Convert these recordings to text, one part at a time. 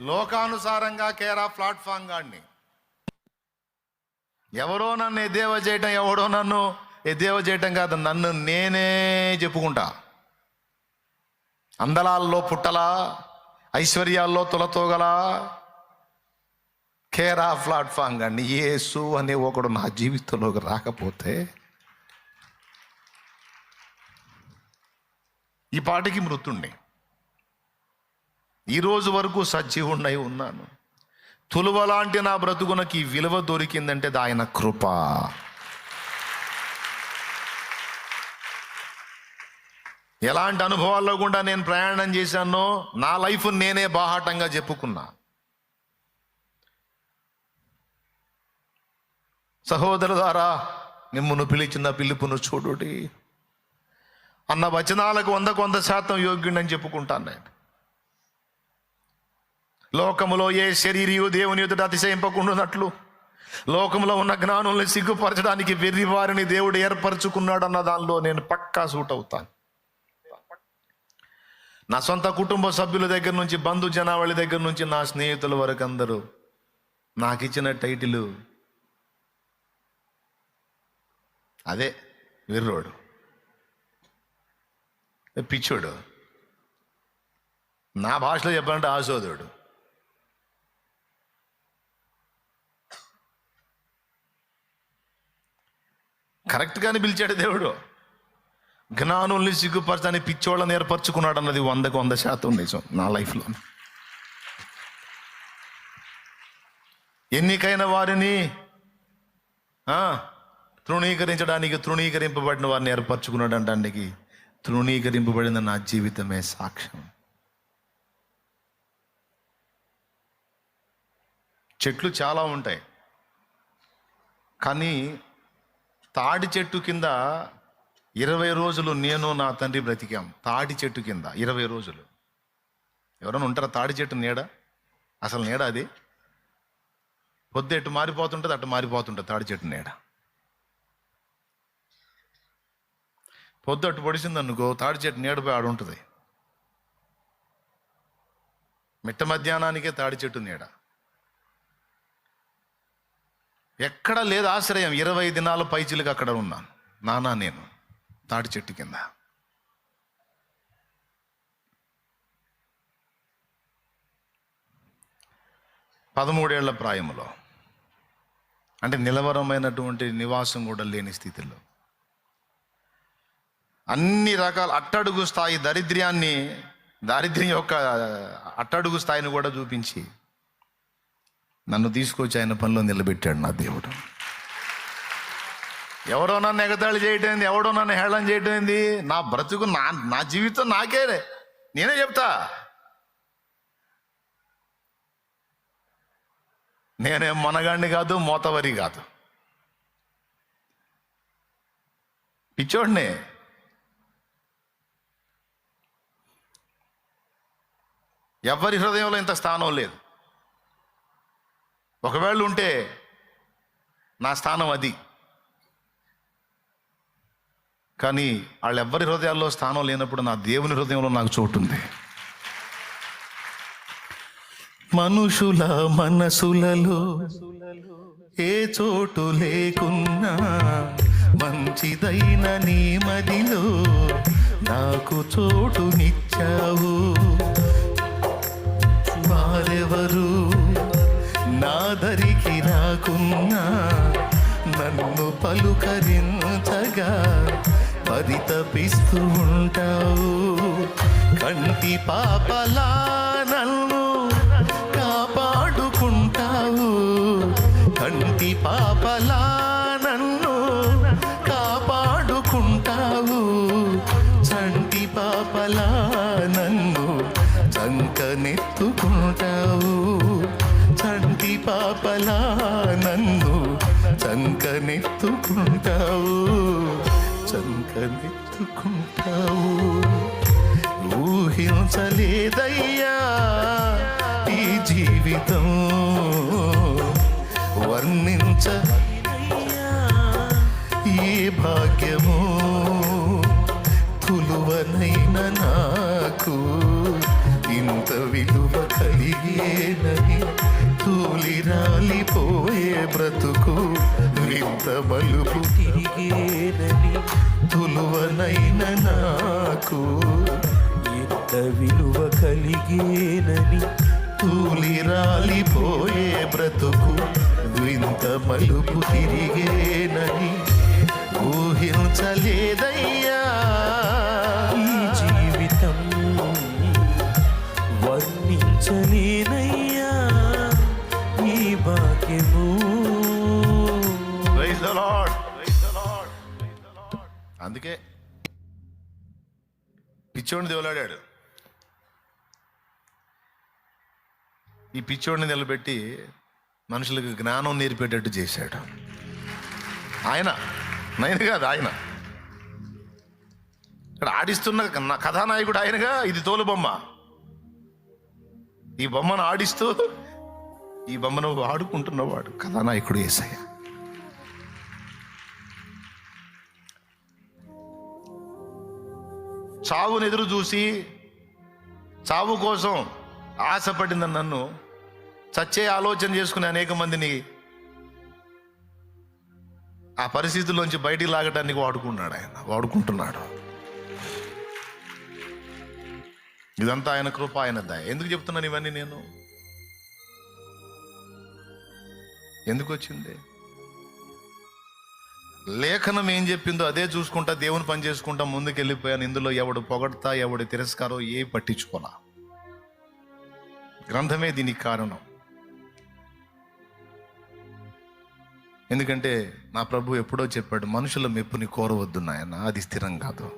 లోకానుసారంగా కేరా platform గాడిని. ఎవరో నన్ను ఎద్దేవ చేయటం ఎవడో నన్ను ఎద్దేవ చేయటం కాదు నన్ను నేనే చెప్పుకుంటా. అందలాల్లో పుట్టలా ఐశ్వర్యాల్లో తులతోగలా కేరా ప్లాట్ఫామ్ గాడిని. యేసు అనే ఒకడు నా జీవితంలోకి రాకపోతే ఈ పాటికి మృతుండే ఈరోజు వరకు సజీవుణ్ణై ఉన్నాను. తులువలాంటి నా బ్రతుకునకి విలువ దొరికిందంటే ఆయన కృప. ఎలాంటి అనుభవాల్లో కూడా నేను ప్రయాణం చేశానో నా లైఫ్ నేనే బాహాటంగా చెప్పుకున్నా. సహోదరుదారా నిమ్మును పిలిచిన పిలుపును చూడుడి. అన్న వచనాలకు వందకు వంద శాతం యోగ్యుడని చెప్పుకుంటాను నేను. లోకములో ఏ శరీరియు దేవుని ఎదుట అతిశయింపకుండానట్లు? లోకంలో ఉన్న జ్ఞానుల్ని సిగ్గుపరచడానికి వెర్రి వారిని దేవుడు ఏర్పరచుకున్నాడు అన్న దానిలో నేను పక్కా సూట్ అవుతాను. నా సొంత కుటుంబ సభ్యుల దగ్గర నుంచి బంధు జనావళి దగ్గర నుంచి నా స్నేహితుల వరకు అందరూ నాకు ఇచ్చిన టైటిల్ అదే విర్రోడు. పిచ్చోడు. నా భాషలో చెప్పాలంటే ఆశోదుడు. కరెక్ట్గానే పిలిచాడు దేవుడు. జ్ఞానుల్ని సిగ్గుపరచని పిచ్చోళ్ళని ఏర్పరచుకున్నాడు అన్నది వందకు వంద శాతం నిజం నా లైఫ్లో. ఎన్నికైన వారిని ఆ, తృణీకరించడానికి తృణీకరింపబడిన వారిని ఏర్పరచుకున్నాడు అంటానికి తృణీకరింపబడిన నా జీవితమే సాక్ష్యం. చెట్లు చాలా ఉంటాయి. కానీ తాడి చెట్టు కింద ఇరవై రోజులు నేను నా తండ్రి బ్రతికాం. తాడి చెట్టు కింద ఇరవై రోజులు. ఎవరైనా ఉంటారా తాడి చెట్టు నీడ? అసలు నీడ అది? పొద్దు ఎటు మారిపోతుంటుంది అటు మారిపోతుంటుంది తాడి చెట్టు నీడ. పొద్దు అటు పొడిచింది అనుకో తాడి చెట్టు నీడపై ఆడు ఉంటుంది మిట్ట మధ్యాహ్నానికే తాడి చెట్టు నీడ. ఎక్కడ లేదు ఆశ్రయం. ఇరవై దినాల పైచిలుగా అక్కడ ఉన్నాను. నానా నేను తాటి చెట్టు కింద. పదమూడేళ్ళ ప్రాయంలో అంటే నిలవరమైనటువంటి నివాసం కూడా లేని స్థితిలో అన్ని రకాల అట్టడుగు స్థాయి దరిద్ర్యాన్ని దారిద్ర్యం యొక్క అట్టడుగు స్థాయిని కూడా చూపించి నన్ను తీసుకొచ్చి ఆయన పనిలో నిలబెట్టాడు నా దేవుడు. ఎవరో నన్ను ఎగతాళి చేయటం ఏంది? ఎవడో నన్ను హేళన చేయటం నా బ్రతుకు నా నా జీవితం నాకే నేనే చెప్తా. నేనేం మనగాడిని కాదు మోతవరి కాదు. పిచ్చోడిని. ఎవరి హృదయంలో ఇంత స్థానం లేదు. ఒకవేళ ఉంటే నా స్థానం అది. కానీ వాళ్ళెవ్వరి హృదయాల్లో స్థానం లేనప్పుడు నా దేవుని హృదయంలో నాకు చోటు ఉంది మనుషుల మనసులలో ఏ చోటు లేకున్నా మంచిదైన నీ మదిలో నాకు చోటునిచ్చావు. వారెవరు నా దరికి రాకున్నా నన్ను పలుకరించగా పరితపిస్తూ ఉంటావు. కంటి పాపలా నన్ను కాపాడుకుంటావు. కంటి పాపలా పాపలా నన్ను చంకనెత్తుకుంటావు చంకనెత్తుకుంటావు. ఊహించలేదయ్యా ఈ జీవితం వర్ణించ ఏ భాగ్యము తులువనైన నాకు ఇంత విలువ కలిగేనని తూలి రాలిపోయే బ్రతుకు వింత బలుపు తిరిగేనని తులువనైన నాకు. ఎంత విలువ కలిగేనని తూలి రాలిపోయే బ్రతుకు వింత మలుపు తిరిగేనని ఊహించలేదయ్యా. భాగ్యము అందుకే పిచ్చోడిని దేవులాడాడు. ఈ పిచ్చోడిని నిలబెట్టి మనుషులకు జ్ఞానం నేర్పేటట్టు చేశాడు. ఆయన నేను కాదు ఆయన. ఇక్కడ ఆడిస్తున్న కథానాయకుడు ఆయనగా ఇది తోలు బొమ్మ ఈ బొమ్మను ఆడిస్తూ ఈ బొమ్మను వాడుకుంటున్నవాడు కథానాయకుడు ఏసయ్య. చావును ఎదురు చూసి చావు కోసం ఆశపడిన నన్ను చచ్చే ఆలోచన చేసుకునే అనేక మందిని ఆ పరిస్థితుల్లోంచి బయటికి లాగటానికి వాడుకున్నాడు ఆయన. వాడుకుంటున్నాడు. ఇదంతా ఆయన కృప ఆయన దయ. ఎందుకు చెప్తున్నాను ఇవన్నీ నేను? ఎందుకు వచ్చింది లేఖనం ఏం చెప్పిందో అదే చూసుకుంటా దేవుని పని చేసుకుంటా ముందుకు వెళ్ళిపోయాను ఇందులో ఎవడు పొగడతా ఎవడు తిరస్కారో ఏ పట్టించుకోనా గ్రంథమే దీనికి కారణం. ఎందుకంటే నా ప్రభు ఎప్పుడో చెప్పాడు మనుషుల మెప్పుని కోరవద్దు నాయన అది స్థిరం కాదు.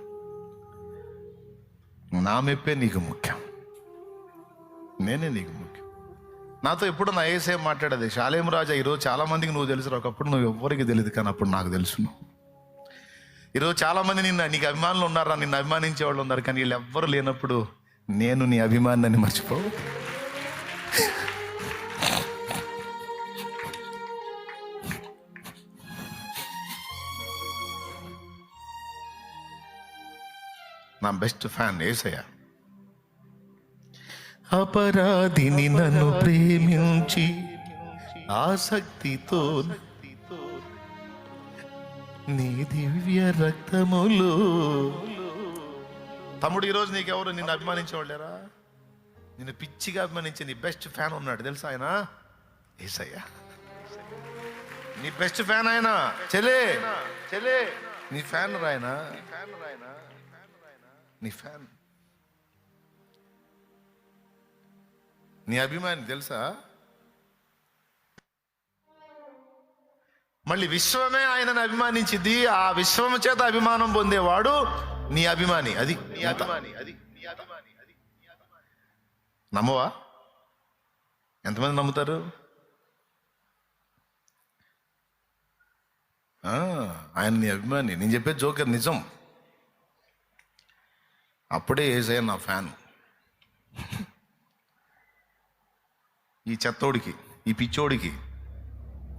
నా మెప్పే నీకు ముఖ్యం. నేనే నీకు ముఖ్యం. నాతో ఎప్పుడు నా ఏసే మాట్లాడేది? శాలేం రాజా ఈరోజు చాలా మందికి నువ్వు తెలుసు ఒకప్పుడు నువ్వు ఎవ్వరికి తెలియదు కానీ అప్పుడు నాకు తెలుసు ఈరోజు చాలామంది నిన్న నీకు అభిమానులు ఉన్నారా? నిన్ను అభిమానించే వాళ్ళు ఉన్నారు కానీ వీళ్ళు ఎవ్వరు లేనప్పుడు నేను నీ అభిమానాన్ని మర్చిపోవు. నా బెస్ట్ ఫ్యాన్ ఏసయ్య. అపరాధిని నన్ను ప్రేమించి ఆసక్తితో నీ దివ్య రక్తములు. తమ్ముడు ఈరోజు నీకెవరు నిన్ను అభిమానించేవాళ్ళేరా? నిన్ను పిచ్చిగా అభిమానించే నీ బెస్ట్ ఫ్యాన్ ఉన్నాడు తెలుసా ఆయన? ఏసయ్య. నీ బెస్ట్ ఫ్యాన్ ఆయన. చెలే. చెలే. నీ ఫ్యాన్ రాయనా నీ ఫ్యాన్. నీ అభిమాని తెలుసా? మళ్ళీ విశ్వమే ఆయనను అభిమానించింది. ఆ విశ్వము చేత అభిమానం పొందేవాడు నీ అభిమాని. అది నీ అభిమాని అది నమ్మవా? ఎంతమంది నమ్ముతారు? ఆ, ఆయన నీ అభిమాని. నేను చెప్పే జోకర్ నిజం. అప్పుడే ఏసయ్య నా ఫ్యాన్. ఈ చెత్తోడికి ఈ పిచ్చోడికి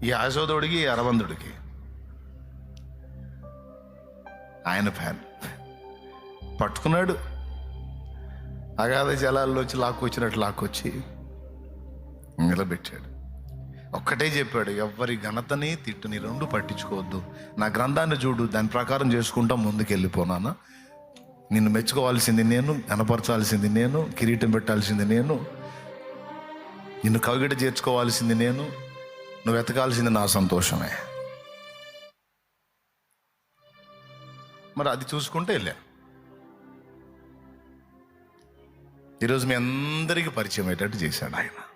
ఈ ఆశోదోడికి ఈ అరవందుడికి. ఆయన ఫ్యాన్. పట్టుకున్నాడు. అగాధ జలాల్లోంచి లాక్కొచ్చినట్టు లాక్కొచ్చి నిలబెట్టాడు. ఒక్కటే చెప్పాడు ఎవ్వరి ఘనతని తిట్టుని రెండు పట్టించుకోవద్దు. నా గ్రంథాన్ని చూడు దాని ప్రకారం చేసుకుంటా ముందుకెళ్ళిపోనానా నిన్ను మెచ్చుకోవాల్సింది నేను కనపరచాల్సింది నేను కిరీటం పెట్టాల్సింది నేను నిన్ను కవిగడ చేర్చుకోవాల్సింది నేను నువ్వు వెతకాల్సింది నా సంతోషమే. మరి అది చూసుకుంటే వెళ్ళా. ఈరోజు మీ అందరికీ పరిచయం అయ్యేటట్టు చేశాడు ఆయన.